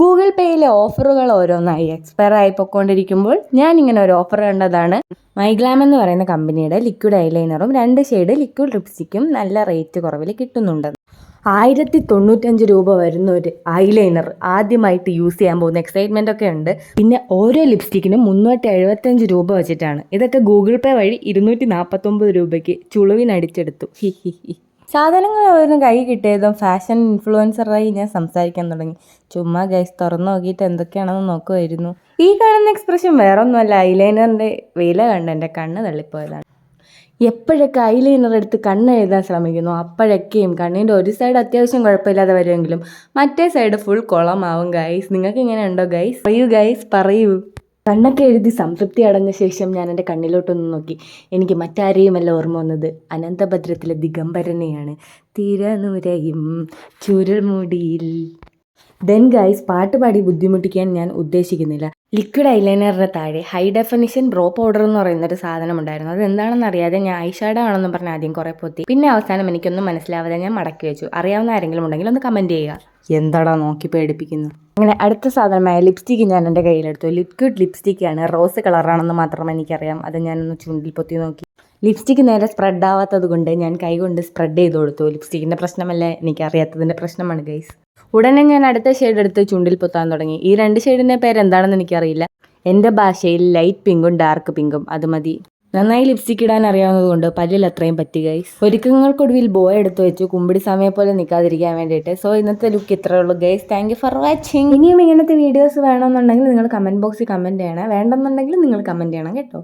Google പേയിലെ ഓഫറുകൾ ഓരോന്നായി expire ആയി പൊയ്ക്കൊണ്ടിരിക്കുമ്പോൾ ഞാൻ ഇങ്ങനെ ഒരു ഓഫർ കണ്ടതാണ്. മൈഗ്ലാം എന്ന് പറയുന്ന കമ്പനിയുടെ ലിക്വിഡ് ഐലൈനറും രണ്ട് ഷെയ്ഡ് ലിക്വിഡ് ലിപ്സ്റ്റിക്കും നല്ല റേറ്റ് കുറവിൽ കിട്ടുന്നുണ്ട്. ആയിരത്തി തൊണ്ണൂറ്റഞ്ച് രൂപ വരുന്ന ഒരു ഐലൈനർ ആദ്യമായിട്ട് യൂസ് ചെയ്യാൻ പോകുന്ന എക്സൈറ്റ്മെന്റ് ഒക്കെ ഉണ്ട്. പിന്നെ ഓരോ ലിപ്സ്റ്റിക്കിനും മുന്നൂറ്റി എഴുപത്തഞ്ച് രൂപ വെച്ചിട്ടാണ്. ഇതൊക്കെ ഗൂഗിൾ പേ വഴി ഇരുന്നൂറ്റി നാൽപ്പത്തൊമ്പത് രൂപയ്ക്ക് ചുളുവിനടിച്ചെടുത്തു. He he he. സാധനങ്ങൾ ഓരോന്നും കൈ കിട്ടിയതും ഫാഷൻ ഇൻഫ്ലുവൻസറായി ഞാൻ സംസാരിക്കാൻ തുടങ്ങി. ചുമ്മാ ഗൈസ് തുറന്നു നോക്കിയിട്ട് എന്തൊക്കെയാണെന്ന് നോക്കുമായിരുന്നു ഈ കാണുന്ന എക്സ്പ്രഷൻ വേറെ ഒന്നുമല്ല ഐലൈനറിന്റെ വില കണ്ട് എന്റെ കണ്ണ് തള്ളിപ്പോയതാണ്. എപ്പോഴൊക്കെ ഐലൈനർ എടുത്ത് കണ്ണ് എഴുതാൻ ശ്രമിക്കുന്നു അപ്പോഴൊക്കെയും കണ്ണിന്റെ ഒരു സൈഡ് അത്യാവശ്യം കുഴപ്പമില്ലാതെ വരുമെങ്കിലും മറ്റേ സൈഡ് ഫുൾ കുളമാവും ഗൈസ് നിങ്ങൾക്ക് ഇങ്ങനെ ഉണ്ടോ ഗൈസ് പറയൂ ഗൈസ് പറയൂ. കണ്ണൊക്കെ എഴുതി സംതൃപ്തി അടഞ്ഞ ശേഷം ഞാൻ എന്റെ കണ്ണിലോട്ടൊന്ന് നോക്കി. എനിക്ക് മറ്റാരെയുമല്ല ഓർമ്മ വന്നത്? അനന്തഭദ്രത്തിലെ ദിഗംബരനെയാണ്. തിരനുരയും ചുരുൾമുടിയിൽ. ദെൻ ഗൈസ് പാട്ട് പാടി ബുദ്ധിമുട്ടിക്കാൻ ഞാൻ ഉദ്ദേശിക്കുന്നില്ല. ലിക്വിഡ് ഐലൈനറിന് താഴെ ഹൈ ഡെഫിനിഷൻ ബ്രോ പൗഡർ എന്ന് പറയുന്ന ഒരു സാധനം ഉണ്ടായിരുന്നു അത് എന്താണെന്ന് അറിയാതെ ഞാൻ ഐഷാഡോ ആണെന്ന് പറഞ്ഞ് ആദ്യം കുറേ പൊത്തി. പിന്നെ അവസാനം എനിക്കൊന്നും മനസ്സിലാവാതെ ഞാൻ മടക്കി വെച്ചു. അറിയാവുന്ന ആരെങ്കിലും ഉണ്ടെങ്കിൽ ഒന്ന് കമന്റ് ചെയ്യുക. എന്താടാ നോക്കി പേടിപ്പിക്കുന്നു? അങ്ങനെ അടുത്ത സാധനമായ ലിപ്സ്റ്റിക്ക് ഞാൻ എന്റെ കയ്യിലെടുത്തു. ലിക്വിഡ് ലിപ്സ്റ്റിക്കാണ് റോസ് കളറാണെന്ന് മാത്രം എനിക്കറിയാം. അത് ഞാനൊന്ന് ചുണ്ടിൽ പൊത്തി നോക്കി. ലിപ്സ്റ്റിക്ക് നേരെ സ്പ്രെഡ് ആവാത്തത് കൊണ്ട് ഞാൻ കൈകൊണ്ട് സ്പ്രെഡ് ചെയ്ത് കൊടുത്തു. ലിപ്സ്റ്റിക്കിന്റെ പ്രശ്നമല്ല? എനിക്കറിയാത്തതിന്റെ പ്രശ്നമാണ് ഗൈസ് ഉടനെ ഞാൻ അടുത്ത ഷെയ്ഡ് എടുത്ത് ചുണ്ടിൽ പൊത്താൻ തുടങ്ങി. ഈ രണ്ട് ഷെയ്ഡിന്റെ പേര് എന്താണെന്ന് എനിക്കറിയില്ല. എന്റെ ഭാഷയിൽ ലൈറ്റ് പിങ്കും ഡാർക്ക് പിങ്കും അത് മതി. നന്നായി ലിപ്സ്റ്റിക് ഇടാൻ അറിയാവുന്നതുകൊണ്ട് പല്ലിൽ അത്രയും പറ്റി ഗൈസ് ഒരുക്കങ്ങൾക്കൊടുവിൽ ബോയ് എടുത്തു വെച്ചു. കുമ്പിടി സമയം പോലെ നിൽക്കാതിരിക്കാൻ വേണ്ടിയിട്ട്. സോ ഇന്നത്തെ ലുക്ക് ഇത്രേ ഉള്ളൂ guys thank you for watching ഇനിയും ഇങ്ങനത്തെ വീഡിയോസ് വേണമെന്നുണ്ടെങ്കിൽ നിങ്ങൾ കമന്റ് ബോക്സിൽ കമന്റ് ചെയ്യണം. വേണ്ടെന്നുണ്ടെങ്കിൽ നിങ്ങൾ കമന്റ് ചെയ്യണം കേട്ടോ.